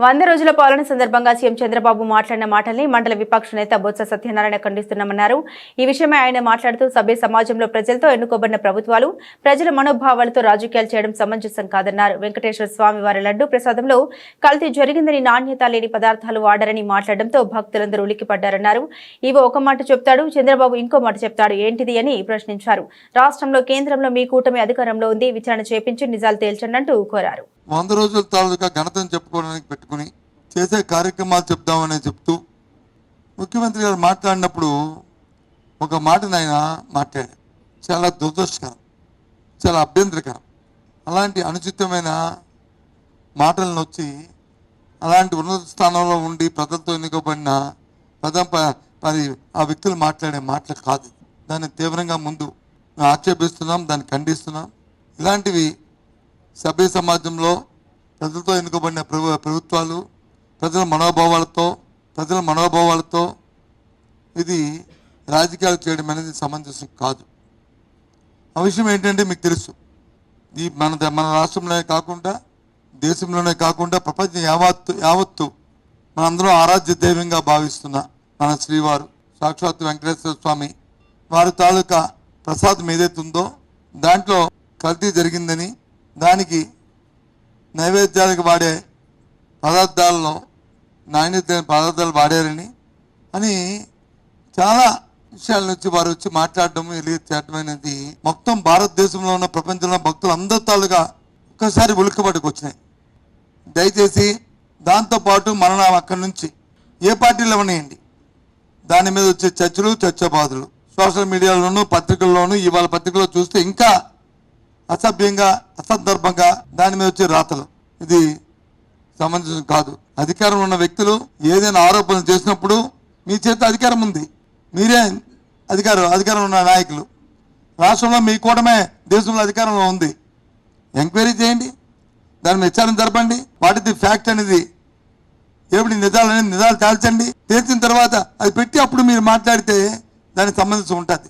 వంద రోజుల పాలన సందర్భంగా సీఎం చంద్రబాబు మాట్లాడిన మాటల్ని మండల విపక్ష నేత బొత్స సత్యనారాయణ ఖండిస్తున్నామన్నారు. ఈ విషయమై ఆయన మాట్లాడుతూ సభ్య సమాజంలో ప్రజలతో ఎన్నుకోబడిన ప్రభుత్వాలు ప్రజల మనోభావాలతో రాజకీయాలు చేయడం సమంజసం కాదన్నారు. వెంకటేశ్వర స్వామి వారి లడ్డు ప్రసాదంలో కల్తీ జరిగిందని నాణ్యత లేని పదార్థాలు వాడారని మాట్లాడడంతో భక్తులందరూ ఉలిక్కిపడ్డారన్నారు. ఇవి ఒక మాట చెప్తాడు చంద్రబాబు ఇంకో మాట చెప్తాడు ఏంటిది అని ప్రశ్నించారు. రాష్ట్రంలో కేంద్రంలో మీ కూటమి అధికారంలో ఉంది విచారణ చేపించి నిజాలు తేల్చండి అంటూ కోరారు. వంద రోజుల తాలూకా ఘనతను చెప్పుకోవడానికి పెట్టుకుని చేసే కార్యక్రమాలు చెప్దామని చెప్తూ ముఖ్యమంత్రి గారు మాట్లాడినప్పుడు ఒక మాటను ఆయన మాట్లాడారు చాలా దురదృష్టకరం చాలా అభ్యంతరకరం. అలాంటి అనుచితమైన మాటలను వచ్చి అలాంటి ఉన్నత స్థానంలో ఉండి ప్రజలతో ఎన్నుకోబడిన ప్రధాన ప- మరి ఆ వ్యక్తులు మాట్లాడే మాటలు కాదు. దాన్ని తీవ్రంగా ముందు ఆక్షేపిస్తున్నాం దాన్ని ఖండిస్తున్నాం. ఇలాంటివి సభ్య సమాజంలో ప్రజలతో ఎన్నుకోబడిన ప్రభు ప్రభుత్వాలు ప్రజల మనోభావాలతో ప్రజల మనోభావాలతో ఇది రాజకీయాలు చేయడం అనేది సమంజసం కాదు. ఆ విషయం ఏంటంటే మీకు తెలుసు. ఈ మన ద- మన రాష్ట్రంలోనే కాకుండా దేశంలోనే కాకుండా ప్రపంచం యావత్తు యావత్తు మనందరం ఆరాధ్య దైవంగా భావిస్తున్న మన శ్రీవారు సాక్షాత్ వెంకటేశ్వర స్వామి వారి తాలూకా ప్రసాదం ఏదైతే ఉందో దాంట్లో కల్తీ జరిగిందని దానికి నైవేద్యాలకు వాడే పదార్థాల్లో నాణ్యత పదార్థాలు వాడారని అని చాలా విషయాల నుంచి వారు వచ్చి మాట్లాడడం చేయడం అనేది మొత్తం భారతదేశంలో ఉన్న ప్రపంచంలో భక్తులు అందరి తాలుగా ఒక్కసారి ఉలిక్కబడికి వచ్చినాయి. దయచేసి దాంతోపాటు మరణం అక్కడి నుంచి ఏ పార్టీలు ఇవ్వనియండి దాని మీద వచ్చే చర్చలు చర్చబాదులు సోషల్ మీడియాలోను పత్రికల్లోనూ ఇవాళ పత్రికలో చూస్తే ఇంకా అసభ్యంగా అసందర్భంగా దాని మీద వచ్చే రాతలు. ఇది సమంజసం కాదు. అధికారం ఉన్న వ్యక్తులు ఏదైనా ఆరోపణలు చేసినప్పుడు మీ చేత అధికారం ఉంది. మీరే అధికారం అధికారం ఉన్న నాయకులు. రాష్ట్రంలో మీ కూటమే దేశంలో అధికారంలో ఉంది. ఎంక్వైరీ చేయండి. దాని మీద విచారణ జరపండి. వాటిది ది ఫ్యాక్ట్ అనేది ఏమిటి నిజాలు అనేది నిజాలు తేల్చండి తేల్చిన తర్వాత అది పెట్టి అప్పుడు మీరు మాట్లాడితే దానికి సంబంధించి ఉంటుంది.